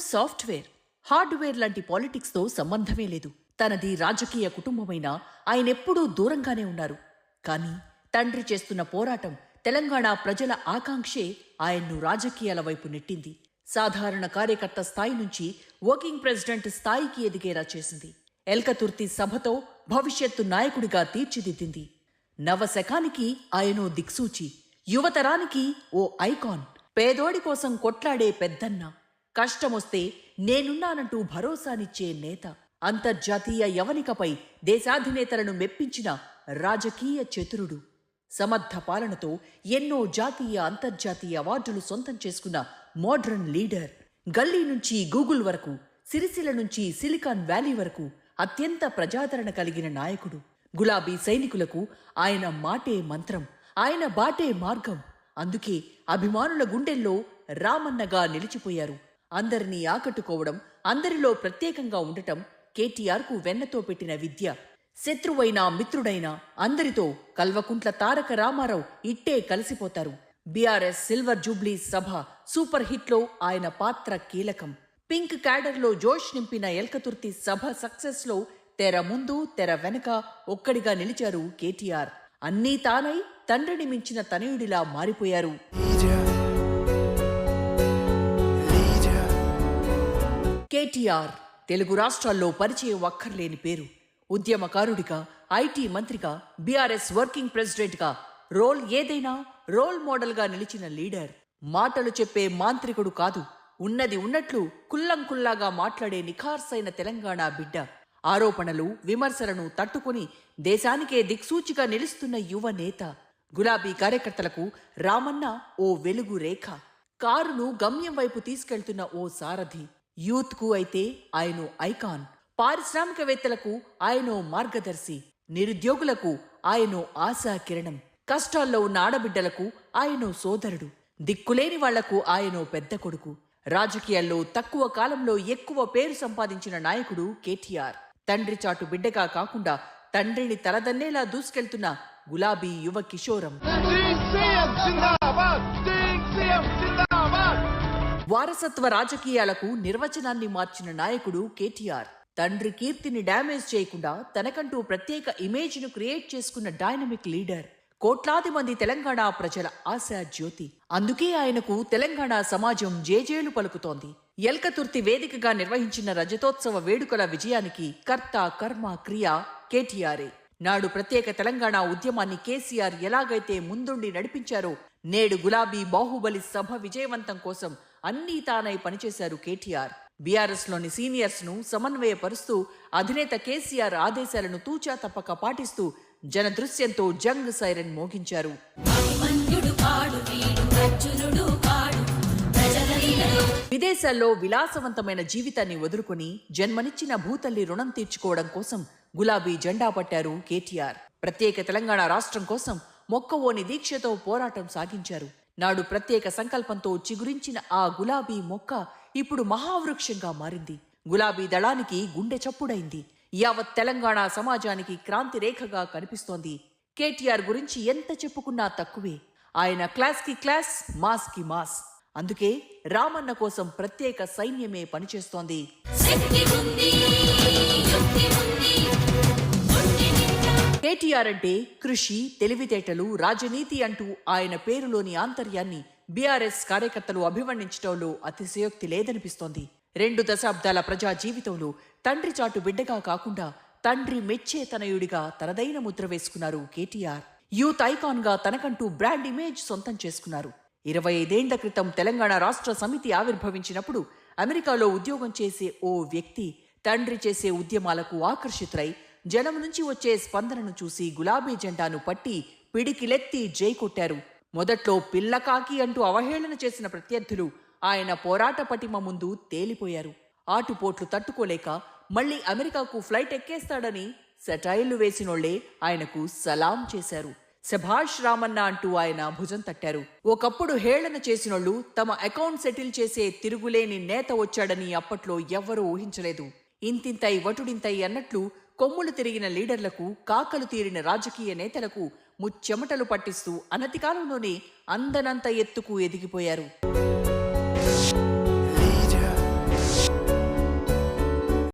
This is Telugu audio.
సాఫ్ట్వేర్ హార్డ్వేర్ లాంటి పాలిటిక్స్తో సంబంధమే లేదు. తనది రాజకీయ కుటుంబమైన ఆయనెప్పుడూ దూరంగానే ఉన్నారు. కానీ తండ్రి చేస్తున్న పోరాటం తెలంగాణ ప్రజల ఆకాంక్షే ఆయన్ను రాజకీయాల వైపు నెట్టింది. సాధారణ కార్యకర్త స్థాయి నుంచి వర్కింగ్ ప్రెసిడెంట్ స్థాయికి ఎదిగేలా చేసింది. ఎల్కతుర్తి సభతో భవిష్యత్తు నాయకుడిగా తీర్చిదిద్దింది. నవశకానికి ఆయనో దిక్సూచి యువతరానికి ఓ ఐకాన్ పేదోడి కోసం కొట్లాడే పెద్దన్న. కష్టమొస్తే నేనున్నానంటూ భరోసానిచ్చే నేత. అంతర్జాతీయ యవనికపై దేశాధినేతలను మెప్పించిన రాజకీయ చతురుడు. సమర్థ పాలనతో ఎన్నో జాతీయ అంతర్జాతీయ అవార్డులు సొంతం చేసుకున్న మోడ్రన్ లీడర్. గల్లీ నుంచి గూగుల్ వరకు సిరిసిల నుంచి సిలికాన్ వ్యాలీ వరకు అత్యంత ప్రజాదరణ కలిగిన నాయకుడు. గులాబీ సైనికులకు ఆయన మాటే మంత్రం ఆయన బాటే మార్గం. అందుకే అభిమానుల గుండెల్లో రామన్నగా నిలిచిపోయారు అందరినీ ఆకట్టుకోవడం అందరిలో ప్రత్యేకంగా ఉండటం కేటీఆర్కు వెన్నతో పెట్టిన విద్య. శత్రువైనా మిత్రుడైనా అందరితో కల్వకుంట్ల తారక రామారావు ఇట్టే కలిసిపోతారు. బీఆర్ఎస్ సిల్వర్ జూబ్లీ సభ సూపర్ హిట్లో ఆయన పాత్ర కీలకం. పింక్ క్యాడర్లో జోష్ నింపిన ఎల్కతుర్తి సభ సక్సెస్లో తెర ముందు తెర వెనక ఒక్కడిగా నిలిచారు కేటీఆర్. అన్నీ తానై తండ్రిని మించిన తనయుడిలా మారిపోయారు. కేటీఆర్ తెలుగు రాష్ట్రాల్లో పరిచయం అక్కర్లేని పేరు. ఉద్యమకారుడిగా ఐటీ మంత్రిగా బీఆర్ఎస్ వర్కింగ్ ప్రెసిడెంట్గా రోల్ ఏదైనా రోల్ మోడల్గా నిలిచిన లీడర్. మాటలు చెప్పే మాంత్రికుడు కాదు ఉన్నది ఉన్నట్లు కుల్లంకుల్లాగా మాట్లాడే నిఖార్సైన తెలంగాణ బిడ్డ. ఆరోపణలు విమర్శలను తట్టుకుని దేశానికే దిక్సూచిగా నిలుస్తున్న యువ నేత. గులాబీ కార్యకర్తలకు రామన్న ఓ వెలుగు రేఖ. కారును గమ్యం వైపు తీసుకెళ్తున్న ఓ సారథి. యూత్కు అయితే ఆయన ఐకాన్. పారిశ్రామికవేత్తలకు ఆయన మార్గదర్శి. నిరుద్యోగులకు ఆయన ఆశా కిరణం. కష్టాల్లో ఉన్న ఆడబిడ్డలకు ఆయన సోదరుడు. దిక్కులేని వాళ్ళకు ఆయన పెద్ద కొడుకు. రాజకీయాల్లో తక్కువ కాలంలో ఎక్కువ పేరు సంపాదించిన నాయకుడు కేటీఆర్. తండ్రి చాటు బిడ్డగా కాకుండా తండ్రిని తలదన్నేలా దూసుకెళ్తున్న గులాబీ యువ కిషోరం. వారసత్వ రాజకీయాలకు నిర్వచనాన్ని మార్చిన నాయకుడు కేటీఆర్. తండ్రి కీర్తిని డ్యామేజ్ చేయకుండా తనకంటూ ప్రత్యేక ఇమేజ్ను క్రియేట్ చేసుకున్న డైనమిక్ లీడర్. కోట్లాది మంది తెలంగాణ ప్రజల ఆశా జ్యోతి. అందుకే ఆయనకు తెలంగాణ సమాజం జేజేలు పలుకుతోంది. ఎల్కతుర్తి వేదికగా నిర్వహించిన రజతోత్సవ వేడుకల విజయానికి కర్త కర్మ క్రియ కేటీఆరే. నాడు ప్రత్యేక తెలంగాణ ఉద్యమాన్ని కేసీఆర్ ఎలాగైతే ముందుండి నడిపించారో నేడు గులాబీ బాహుబలి సభ విజయవంతం కోసం అన్నీ తానై పనిచేశారు కేటీఆర్. బీఆర్ఎస్లోని సీనియర్స్ను సమన్వయపరుస్తూ అధినేత కేసీఆర్ ఆదేశాలను తూచా తప్పక పాటిస్తూ జనదృశ్యంతో జంగ్ సైరన్ మోగించారు. విదేశాల్లో విలాసవంతమైన జీవితాన్ని వదులుకుని జన్మనిచ్చిన భూతల్లి రుణం తీర్చుకోవడం కోసం గులాబీ జెండా పట్టారు కేటీఆర్. ప్రత్యేక తెలంగాణ రాష్ట్రం కోసం మొక్కవోని దీక్షతో పోరాటం సాగించారు. నాడు ప్రత్యేక సంకల్పంతో చిగురించిన ఆ గులాబీ మొక్క ఇప్పుడు మహావృక్షంగా మారింది. గులాబీ దళానికి గుండె చప్పుడైంది. యావత్ తెలంగాణ సమాజానికి క్రాంతి రేఖగా కనిపిస్తోంది. కేటీఆర్ గురించి ఎంత చెప్పుకున్నా తక్కువే. ఆయన క్లాస్కి క్లాస్ మాస్కి మాస్. అందుకే రామన్న కోసం ప్రత్యేక సైన్యమే పనిచేస్తోంది. శక్తి ఉంది కేటీఆర్ అంటే కృషి తెలివితేటలు రాజనీతి అంటూ ఆయన పేరులోని ఆంతర్యాన్ని బీఆర్ఎస్ కార్యకర్తలు అభివర్ణించడంలో అతిశయోక్తి లేదనిపిస్తోంది. రెండు దశాబ్దాల ప్రజా జీవితంలో తండ్రి చాటు బిడ్డగా కాకుండా తండ్రి మెచ్చే తనయుడిగా తనదైన ముద్ర వేసుకున్నారు కేటీఆర్. యూత్ ఐకాన్గా తనకంటూ బ్రాండ్ ఇమేజ్ సొంతం చేసుకున్నారు. ఇరవై ఐదేండ్ల క్రితం తెలంగాణ రాష్ట్ర సమితి ఆవిర్భవించినప్పుడు అమెరికాలో ఉద్యోగం చేసే ఓ వ్యక్తి తండ్రి చేసే ఉద్యమాలకు ఆకర్షితులై జనం నుంచి వచ్చే స్పందనను చూసి గులాబీ జెండాను పట్టి పిడికిలెత్తి జై కొట్టారు. మొదట్లో పిల్లకాకి అంటూ అవహేళన చేసిన ప్రత్యర్థులు ఆయన పోరాట పటిమ ముందు తేలిపోయారు. ఆటుపోట్లు తట్టుకోలేక మళ్ళీ అమెరికాకు ఫ్లైట్ ఎక్కేస్తాడని సెటైళ్ళు వేసినోళ్ళే ఆయనకు సలాం చేశారు. శభాష్ రామన్న అంటూ ఆయన భుజం తట్టారు. ఒకప్పుడు హేళన చేసినోళ్ళు తమ అకౌంట్ సెటిల్ చేసే తిరుగులేని నేత వచ్చాడని అప్పట్లో ఎవ్వరూ ఊహించలేదు. ఇంతింతై వటుడింతై అన్నట్లు కొమ్ములు తిరిగిన లీడర్లకు కాకలు తీరిన రాజకీయ నేతలకు ముచ్చెమటలు పట్టిస్తూ అనతికాలంలోనే అందనంత ఎత్తుకు ఎదిగిపోయారు.